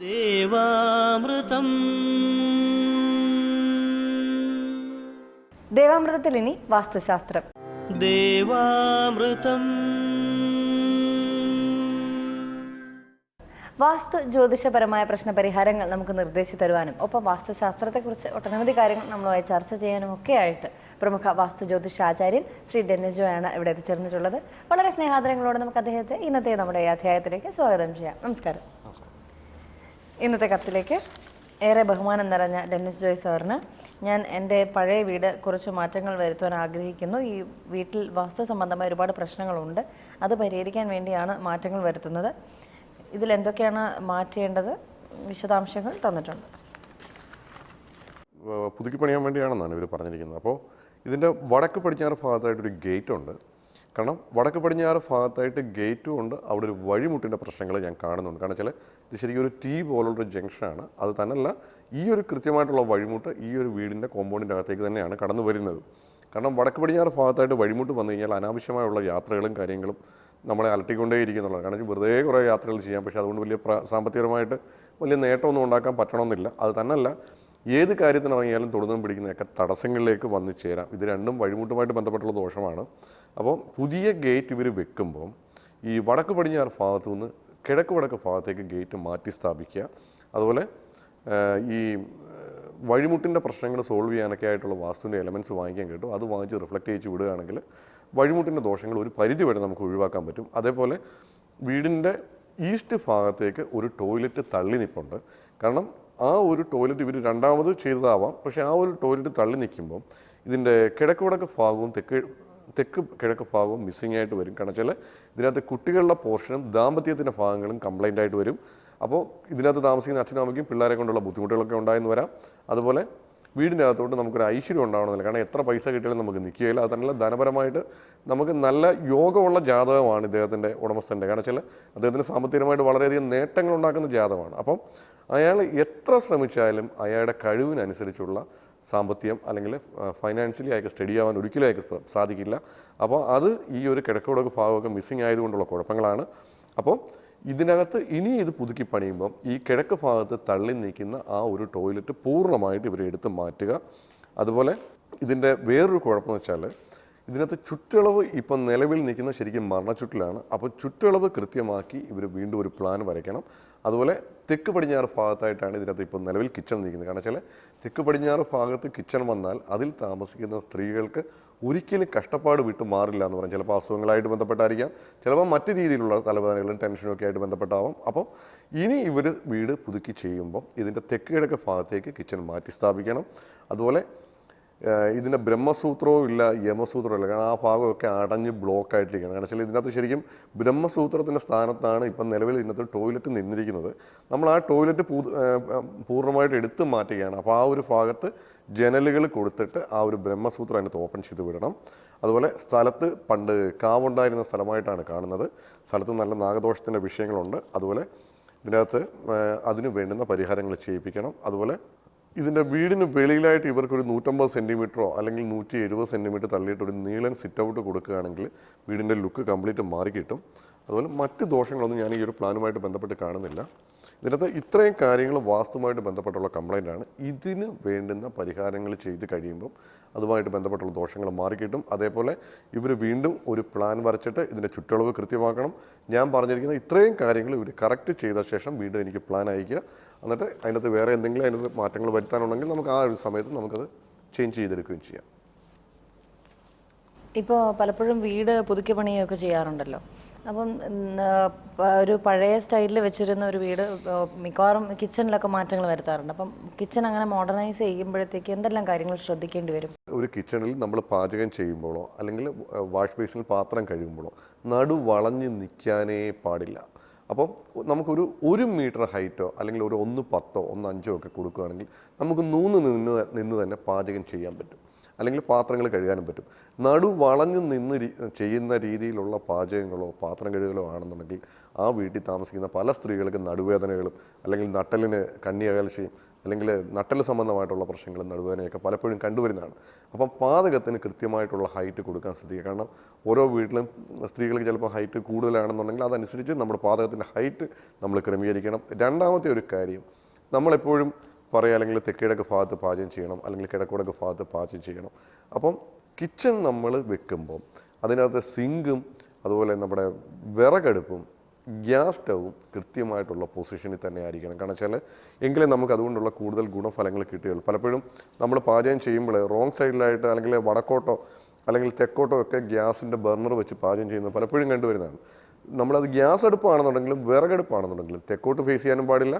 ദേവാമൃതം. ദേവാമൃതത്തിൽ ഇനി വാസ്തുശാസ്ത്രം. ദേവാമൃതം. വാസ്തു ജ്യോതിഷപരമായ പ്രശ്ന പരിഹാരങ്ങൾ നമുക്ക് നിർദ്ദേശിച്ചു തരുവാനും ഒപ്പം വാസ്തുശാസ്ത്രത്തെക്കുറിച്ച് ഒട്ടനവധി കാര്യങ്ങൾ നമ്മളുമായി ചർച്ച ചെയ്യാനും ഒക്കെ ആയിട്ട് പ്രമുഖ വാസ്തു ജ്യോതിഷാചാര്യൻ ശ്രീ ഡെന്നിസ് ആണ് ഇവിടെ എത്തിച്ചേർന്നിട്ടുള്ളത്. വളരെ സ്നേഹാദരങ്ങളോട് നമുക്ക് അദ്ദേഹത്തെ ഇന്നത്തെ നമ്മുടെ അധ്യായത്തിലേക്ക് സ്വാഗതം ചെയ്യാം. നമസ്കാരം. ഇന്നത്തെ കത്തിലേക്ക് ഏറെ ബഹുമാനം നിറഞ്ഞ ഡെന്നിസ് ജോയ് സാറിന്. ഞാൻ എന്റെ പഴയ വീട് കുറച്ച് മാറ്റങ്ങൾ വരുത്തുവാൻ ആഗ്രഹിക്കുന്നു. ഈ വീട്ടിൽ വാസ്തു സംബന്ധമായ ഒരുപാട് പ്രശ്നങ്ങളുണ്ട്. അത് പരിഹരിക്കാൻ വേണ്ടിയാണ് മാറ്റങ്ങൾ വരുത്തുന്നത്. ഇതിൽ എന്തൊക്കെയാണ് മാറ്റേണ്ടത്? വിശദാംശങ്ങൾ തന്നിട്ടുണ്ട്. പുതുക്കി പണിയാൻ വേണ്ടിയാണെന്നാണ് ഇവർ പറഞ്ഞിരിക്കുന്നത്. അപ്പോൾ ഇതിന്റെ വടക്ക് പടിഞ്ഞാറ് ഭാഗത്തായിട്ടൊരു ഗേറ്റ് ഉണ്ട്. കാരണം വടക്ക് പടിഞ്ഞാറ് ഭാഗത്തായിട്ട് ഗേറ്റും ഉണ്ട്. അവിടെ ഒരു വഴിമുട്ടിന്റെ പ്രശ്നങ്ങൾ ഞാൻ കാണുന്നുണ്ട്. കാരണം വെച്ചാൽ ഇത് ശരിക്കും ഒരു ടീ പോലുള്ളൊരു ജംഗ്ഷനാണ് അത് തന്നെയല്ല ഈ ഒരു കൃത്യമായിട്ടുള്ള വഴിമുട്ട് ഈ ഒരു വീടിന്റെ കോമ്പൗണ്ടിന്റെ അകത്തേക്ക് തന്നെയാണ് കടന്നു വരുന്നത്. കാരണം വടക്ക് പടിഞ്ഞാറ് ഭാഗത്തായിട്ട് വഴിമുട്ട് വന്നു കഴിഞ്ഞാൽ അനാവശ്യമായുള്ള യാത്രകളും കാര്യങ്ങളും നമ്മളെ അലട്ടിക്കൊണ്ടേയിരിക്കുന്നുള്ളതാണ് കാരണം വെറുതെ കുറേ യാത്രകൾ ചെയ്യാം. പക്ഷേ അതുകൊണ്ട് വലിയ സാമ്പത്തികമായിട്ട് വലിയ നേട്ടമൊന്നും ഉണ്ടാക്കാൻ പറ്റണമെന്നില്ല. അത് തന്നെയല്ല ഏത് കാര്യത്തിനിറങ്ങിയാലും തൊടുന്നതും പിടിക്കുന്നതൊക്കെ തടസ്സങ്ങളിലേക്ക് വന്നു ചേരാം. ഇത് രണ്ടും വഴിമുട്ടുമായിട്ട് ബന്ധപ്പെട്ടുള്ള ദോഷമാണ്. അപ്പോൾ പുതിയ ഗേറ്റ് ഇവർ വെക്കുമ്പോൾ ഈ വടക്ക് പടിഞ്ഞാറ് ഭാഗത്തു നിന്ന് കിഴക്ക് വടക്ക് ഭാഗത്തേക്ക് ഗേറ്റ് മാറ്റി സ്ഥാപിക്കുക. അതുപോലെ ഈ വഴിമുട്ടിന്റെ പ്രശ്നങ്ങൾ സോൾവ് ചെയ്യാനൊക്കെ ആയിട്ടുള്ള വാസ്തുവിന്റെ എലമെന്റ്സ് വാങ്ങിക്കാൻ കിട്ടും. അത് വാങ്ങിച്ച് റിഫ്ലക്റ്റ് ചെയ്ത് വിടുകയാണെങ്കിൽ വഴിമുട്ടിന്റെ ദോഷങ്ങൾ ഒരു പരിധി വരെ നമുക്ക് ഒഴിവാക്കാൻ പറ്റും. അതേപോലെ വീടിന്റെ ഈസ്റ്റ് ഭാഗത്തേക്ക് ഒരു ടോയ്ലറ്റ് തള്ളി നിൽപ്പുണ്ട് കാരണം ആ ഒരു ടോയ്ലറ്റ് ഇവർ രണ്ടാമത് ചെയ്തതാവാം. പക്ഷേ ആ ഒരു ടോയ്ലറ്റ് തള്ളി നിൽക്കുമ്പോൾ ഇതിന്റെ കിഴക്ക് വടക്ക് ഭാഗവും തെക്ക് തെക്ക് കിഴക്ക് ഭാഗവും മിസ്സിംഗ് ആയിട്ട് വരും. കാരണം വെച്ചാൽ ഇതിനകത്ത് കുട്ടികളുടെ പോർഷനും ദാമ്പത്യത്തിന്റെ ഭാഗങ്ങളും കംപ്ലൈന്റ് ആയിട്ട് വരും. അപ്പോൾ ഇതിനകത്ത് താമസിക്കുന്ന അച്ഛനും അമ്മയ്ക്കും പിള്ളേരെ കൊണ്ടുള്ള ബുദ്ധിമുട്ടുകളൊക്കെ ഉണ്ടായെന്ന് വരാം. അതുപോലെ വീടിന്റെ അകത്തോട്ട് നമുക്കൊരു ഐശ്വര്യം ഉണ്ടാവണമെന്നില്ല. കാരണം എത്ര പൈസ കിട്ടിയാലും നമുക്ക് നിൽക്കുകയില്ല അത് തന്നെ ധനപരമായിട്ട് നമുക്ക് നല്ല യോഗമുള്ള ജാതകമാണ് ഇദ്ദേഹത്തിന്റെ ഉടമസ്ഥന്റെ. കാരണം വെച്ചാൽ അദ്ദേഹത്തിന് സാമ്പത്തികമായിട്ട് വളരെയധികം നേട്ടങ്ങൾ ഉണ്ടാക്കുന്ന ജാതകമാണ്. അപ്പം അയാൾ എത്ര ശ്രമിച്ചാലും അയാളുടെ കഴിവിനനുസരിച്ചുള്ള സാമ്പത്തികം അല്ലെങ്കിൽ ഫൈനാൻഷ്യലി അയാൾക്ക് സ്റ്റഡി ആവാൻ ഒരിക്കലും അയാൾക്ക് സാധിക്കില്ല. അപ്പോൾ അത് ഈ ഒരു കിഴക്കോടൊക്കെ ഭാഗമൊക്കെ മിസ്സിങ് ആയതുകൊണ്ടുള്ള കുഴപ്പങ്ങളാണ്. അപ്പോൾ ഇതിനകത്ത് ഇനി ഇത് പുതുക്കി പണിയുമ്പം ഈ കിഴക്ക് ഭാഗത്ത് തള്ളി നീക്കുന്ന ആ ഒരു ടോയ്ലറ്റ് പൂർണമായിട്ട് ഇവർ എടുത്ത് മാറ്റുക. അതുപോലെ ഇതിന്റെ വേറൊരു കുഴപ്പമെന്ന് വെച്ചാൽ ഇതിനകത്ത് ചുറ്റളവ് ഇപ്പം നിലവിൽ നിൽക്കുന്ന ശരിക്കും മരണച്ചുറ്റിലാണ്. അപ്പോൾ ചുറ്റളവ് കൃത്യമാക്കി ഇവർ വീണ്ടും ഒരു പ്ലാൻ വരയ്ക്കണം. അതുപോലെ തെക്ക് പടിഞ്ഞാറ് ഭാഗത്തായിട്ടാണ് ഇതിനകത്ത് ഇപ്പം നിലവിൽ കിച്ചൺ നിൽക്കുന്നത്. കാരണം വെച്ചാൽ തെക്ക് പടിഞ്ഞാറ് ഭാഗത്ത് കിച്ചൺ വന്നാൽ അതിൽ താമസിക്കുന്ന സ്ത്രീകൾക്ക് ഒരിക്കലും കഷ്ടപ്പാട് വിട്ട് മാറില്ല എന്ന് പറഞ്ഞാൽ ചിലപ്പോൾ അസുഖങ്ങളായിട്ട് ബന്ധപ്പെട്ടായിരിക്കാം. ചിലപ്പോൾ മറ്റു രീതിയിലുള്ള തലവേദനകളും ടെൻഷനും ഒക്കെ ആയിട്ട് ബന്ധപ്പെട്ടാവും. അപ്പം ഇനി ഇവർ വീട് പുതുക്കി ചെയ്യുമ്പോൾ ഇതിന്റെ തെക്ക് കിഴക്ക് ഭാഗത്തേക്ക് കിച്ചൺ മാറ്റി സ്ഥാപിക്കണം. അതുപോലെ ഇതിന്റെ ബ്രഹ്മസൂത്രവും ഇല്ല യമസൂത്രവും ഇല്ല. കാരണം ആ ഭാഗമൊക്കെ അടഞ്ഞ് ബ്ലോക്ക് ആയിട്ടിരിക്കുകയാണ് കാരണം വെച്ചാൽ ഇതിനകത്ത് ശരിക്കും ബ്രഹ്മസൂത്രത്തിന്റെ സ്ഥാനത്താണ് ഇപ്പം നിലവിൽ ഇതിനകത്ത് ടോയ്ലറ്റ് നിന്നിരിക്കുന്നത്. നമ്മൾ ആ ടോയ്ലറ്റ് പൂർണമായിട്ട് എടുത്തു മാറ്റുകയാണ്. അപ്പോൾ ആ ഒരു ഭാഗത്ത് ജനലുകൾ കൊടുത്തിട്ട് ആ ഒരു ബ്രഹ്മസൂത്രം അതിനകത്ത് ഓപ്പൺ ചെയ്ത് വിടണം. അതുപോലെ സ്ഥലത്ത് പണ്ട് കാവുണ്ടായിരുന്ന സ്ഥലമായിട്ടാണ് കാണുന്നത്. സ്ഥലത്ത് നല്ല നാഗദോഷത്തിന്റെ വിഷയങ്ങളുണ്ട്. അതുപോലെ ഇതിനകത്ത് അതിന് വേണ്ടുന്ന പരിഹാരങ്ങൾ ചെയ്യിപ്പിക്കണം. അതുപോലെ ഇതിന്റെ വീടിന് വെളിയിലായിട്ട് ഇവർക്കൊരു നൂറ്റമ്പത് സെന്റിമീറ്ററോ അല്ലെങ്കിൽ നൂറ്റി എഴുപത് സെന്റിമീറ്റർ തള്ളിയിട്ട് ഒരു നീളൻ സിറ്റ് ഔട്ട് കൊടുക്കുകയാണെങ്കിൽ വീടിന്റെ ലുക്ക് കംപ്ലീറ്റ് മാറി കിട്ടും. അതുപോലെ മറ്റ് ദോഷങ്ങളൊന്നും ഞാൻ ഈ ഒരു പ്ലാനുമായിട്ട് ബന്ധപ്പെട്ട് കാണുന്നില്ല. ഇതിനകത്ത് ഇത്രയും കാര്യങ്ങൾ വാസ്തുമായിട്ട് ബന്ധപ്പെട്ടുള്ള കംപ്ലൈന്റ് ആണ്. ഇതിന് വേണ്ടുന്ന പരിഹാരങ്ങൾ ചെയ്ത് കഴിയുമ്പം അതുമായിട്ട് ബന്ധപ്പെട്ടുള്ള ദോഷങ്ങൾ മാറിക്കിട്ടും. അതേപോലെ ഇവർ വീണ്ടും ഒരു പ്ലാൻ വരച്ചിട്ട് ഇതിന്റെ ചുറ്റളവ് കൃത്യമാക്കണം. ഞാൻ പറഞ്ഞിരിക്കുന്ന ഇത്രയും കാര്യങ്ങൾ ഇവർ കറക്റ്റ് ചെയ്ത ശേഷം വീണ്ടും എനിക്ക് പ്ലാൻ അയക്കുക എന്നിട്ട് അതിനകത്ത് വേറെ എന്തെങ്കിലും അതിനകത്ത് മാറ്റങ്ങൾ വരുത്താനുണ്ടെങ്കിൽ നമുക്ക് ആ ഒരു സമയത്ത് നമുക്കത് ചേഞ്ച് ചെയ്തെടുക്കുകയും ചെയ്യാം. ഇപ്പോൾ പലപ്പോഴും വീട് പുതുക്കി പണിയൊക്കെ ചെയ്യാറുണ്ടല്ലോ. അപ്പം ഒരു പഴയ സ്റ്റൈലിൽ വെച്ചിരുന്ന ഒരു വീട് മിക്കവാറും കിച്ചണിലൊക്കെ മാറ്റങ്ങൾ വരുത്താറുണ്ട്. അപ്പം കിച്ചൺ അങ്ങനെ മോഡേണൈസ് ചെയ്യുമ്പോഴത്തേക്ക് എന്തെല്ലാം കാര്യങ്ങൾ ശ്രദ്ധിക്കേണ്ടി വരും? ഒരു കിച്ചണിൽ നമ്മൾ പാചകം ചെയ്യുമ്പോഴോ അല്ലെങ്കിൽ വാഷ് ബേസിനിൽ പാത്രം കഴുകുമ്പോഴോ നടു വളഞ്ഞ് നിൽക്കാനേ പാടില്ല. അപ്പം നമുക്കൊരു ഒരു മീറ്റർ ഹൈറ്റോ അല്ലെങ്കിൽ ഒരു ഒന്ന് പത്തോ ഒന്ന് അഞ്ചോ ഒക്കെ കൊടുക്കുകയാണെങ്കിൽ നമുക്ക് നൂന്ന് നിന്ന് നിന്ന് തന്നെ പാചകം ചെയ്യാൻ പറ്റും. അല്ലെങ്കിൽ പാത്രങ്ങൾ കഴുകാനും പറ്റും. നടു വളഞ്ഞു നിന്ന് ചെയ്യുന്ന രീതിയിലുള്ള പാചകങ്ങളോ പാത്രം കഴുകലോ ആണെന്നുണ്ടെങ്കിൽ ആ വീട്ടിൽ താമസിക്കുന്ന പല സ്ത്രീകൾക്കും നടുവേദനകളും അല്ലെങ്കിൽ നട്ടലിന് കണ്ണി അകൽച്ചയും അല്ലെങ്കിൽ നട്ടൽ സംബന്ധമായിട്ടുള്ള പ്രശ്നങ്ങളും നടുവേദനയൊക്കെ പലപ്പോഴും കണ്ടുവരുന്നതാണ്. അപ്പം പാതകത്തിന് കൃത്യമായിട്ടുള്ള ഹൈറ്റ് കൊടുക്കാൻ ശ്രദ്ധിക്കുക. കാരണം ഓരോ വീട്ടിലും സ്ത്രീകൾക്ക് ചിലപ്പോൾ ഹൈറ്റ് കൂടുതലാണെന്നുണ്ടെങ്കിൽ അതനുസരിച്ച് നമ്മുടെ പാതകത്തിന്റെ ഹൈറ്റ് നമ്മൾ ക്രമീകരിക്കണം. രണ്ടാമത്തെ ഒരു കാര്യം നമ്മളെപ്പോഴും പറയുക അല്ലെങ്കിൽ തെക്കിഴക്ക് ഭാഗത്ത് പാചകം ചെയ്യണം അല്ലെങ്കിൽ കിഴക്കുടക്ക് ഭാഗത്ത് പാചകം ചെയ്യണം. അപ്പം കിച്ചൺ നമ്മൾ വെക്കുമ്പം അതിനകത്ത് സിങ്കും അതുപോലെ നമ്മുടെ വിറകടുപ്പും ഗ്യാസ് സ്റ്റവും കൃത്യമായിട്ടുള്ള പൊസിഷനിൽ തന്നെ ആയിരിക്കണം. കാരണം വെച്ചാൽ എങ്കിലേ നമുക്ക് അതുകൊണ്ടുള്ള കൂടുതൽ ഗുണഫലങ്ങൾ കിട്ടുകയുള്ളൂ. പലപ്പോഴും നമ്മൾ പാചകം ചെയ്യുമ്പോൾ റോങ് സൈഡിലായിട്ട് അല്ലെങ്കിൽ വടക്കോട്ടോ അല്ലെങ്കിൽ തെക്കോട്ടോ ഒക്കെ ഗ്യാസിന്റെ ബർണർ വെച്ച് പാചകം ചെയ്യുന്നത് പലപ്പോഴും കണ്ടുവരുന്നതാണ്. നമ്മളത് ഗ്യാസ് അടുപ്പാണെന്നുണ്ടെങ്കിലും വിറകടുപ്പാണെന്നുണ്ടെങ്കിലും തെക്കോട്ട് ഫേസ് ചെയ്യാനും പാടില്ല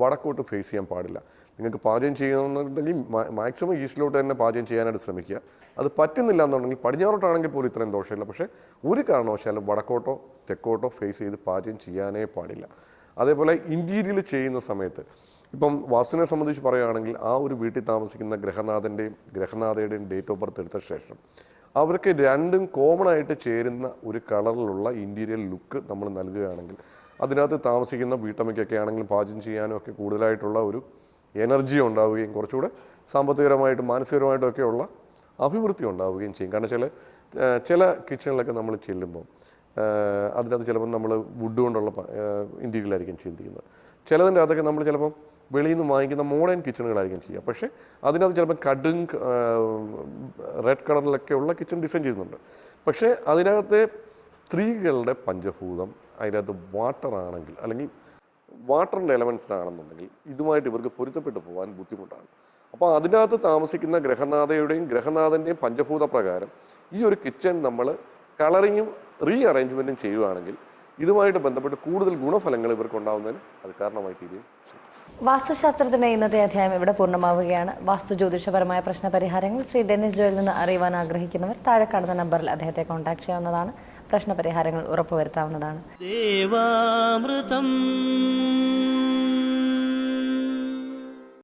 വടക്കോട്ട് ഫേസ് ചെയ്യാൻ പാടില്ല. നിങ്ങൾക്ക് പാചകം ചെയ്യണമെന്നുണ്ടെങ്കിൽ മാക്സിമം ഈസ്റ്റിലോട്ട് തന്നെ പാചകം ചെയ്യാനായിട്ട് ശ്രമിക്കുക. അത് പറ്റുന്നില്ല എന്നുണ്ടെങ്കിൽ പടിഞ്ഞാറോട്ടാണെങ്കിൽ പോലും ഇത്രയും ദോഷമില്ല. പക്ഷേ ഒരു കാരണവശാലും വടക്കോട്ടോ തെക്കോട്ടോ ഫേസ് ചെയ്ത് പാചകം ചെയ്യാനേ പാടില്ല. അതേപോലെ ഇന്റീരിയൽ ചെയ്യുന്ന സമയത്ത് ഇപ്പം വാസുവിനെ സംബന്ധിച്ച് പറയുകയാണെങ്കിൽ ആ ഒരു വീട്ടിൽ താമസിക്കുന്ന ഗ്രഹനാഥന്റെയും ഗ്രഹനാഥയുടെയും ഡേറ്റ് ഓഫ് ബർത്ത് എടുത്ത ശേഷം അവർക്ക് രണ്ടും കോമൺ ആയിട്ട് ചേരുന്ന ഒരു കളറിലുള്ള ഇന്റീരിയൽ ലുക്ക് നമ്മൾ നൽകുകയാണെങ്കിൽ അതിനകത്ത് താമസിക്കുന്ന വീട്ടമ്മയ്ക്കൊക്കെ ആണെങ്കിലും പാചകം ചെയ്യാനും ഒക്കെ കൂടുതലായിട്ടുള്ള ഒരു എനർജി ഉണ്ടാവുകയും കുറച്ചുകൂടെ സാമ്പത്തികപരമായിട്ടും മാനസികപരമായിട്ടും ഉള്ള അഭിവൃദ്ധി ഉണ്ടാവുകയും ചെയ്യും. കാരണം ചില ചില കിച്ചണിലൊക്കെ നമ്മൾ ചെല്ലുമ്പോൾ അതിനകത്ത് ചിലപ്പം നമ്മൾ വുഡ് കൊണ്ടുള്ള ഇന്റീരിയലായിരിക്കും ചെയ്തിരിക്കുന്നത്. ചിലതിന്റെ അകത്തൊക്കെ നമ്മൾ ചിലപ്പം വെളിയിൽ നിന്ന് വാങ്ങിക്കുന്ന മോഡേൺ കിച്ചണുകളായിരിക്കും ചെയ്യുക. പക്ഷേ അതിനകത്ത് ചിലപ്പോൾ കടും റെഡ് കളറിലൊക്കെ ഉള്ള കിച്ചൺ ഡിസൈൻ ചെയ്യുന്നുണ്ട്. പക്ഷേ അതിനകത്തെ സ്ത്രീകളുടെ പഞ്ചഭൂതം അതിനകത്ത് വാട്ടർ ആണെങ്കിൽ അല്ലെങ്കിൽ വാട്ടറിന്റെ എലമെൻസ് ആണെന്നുണ്ടെങ്കിൽ ഇതുമായിട്ട് ഇവർക്ക് പൊരുത്തപ്പെട്ടു പോകാൻ ബുദ്ധിമുട്ടാണ്. അപ്പോൾ അതിനകത്ത് താമസിക്കുന്ന ഗ്രഹനാഥയുടെയും ഗ്രഹനാഥന്റെയും പഞ്ചഭൂത പ്രകാരം ഈ ഒരു കിച്ചൺ നമ്മൾ കളറിങ്ങും റീ അറേഞ്ച്മെന്റും ചെയ്യുകയാണെങ്കിൽ ഇതുമായിട്ട് ബന്ധപ്പെട്ട് കൂടുതൽ ഗുണഫലങ്ങൾ ഇവർക്ക് ഉണ്ടാകുന്നതിന് അത് കാരണമായി തീരുകയും ചെയ്യും. വാസ്തുശാസ്ത്രത്തിന്റെ ഇന്നത്തെ അധ്യായം ഇവിടെ പൂർണമാവുകയാണ്. വാസ്തു ജ്യോതിഷപരമായ പ്രശ്ന പരിഹാരങ്ങൾ ശ്രീ ഡെന്നിസ് ജോയിൽ നിന്ന് അറിയുവാൻ ആഗ്രഹിക്കുന്നവർ താഴെ കാണുന്ന നമ്പറിൽ അദ്ദേഹത്തെ കോൺടാക്ട് ചെയ്യാവുന്നതാണ്. പ്രശ്ന പരിഹാരങ്ങൾ ഉറപ്പുവരുത്താവുന്നതാണ്. ദേവാമൃതം.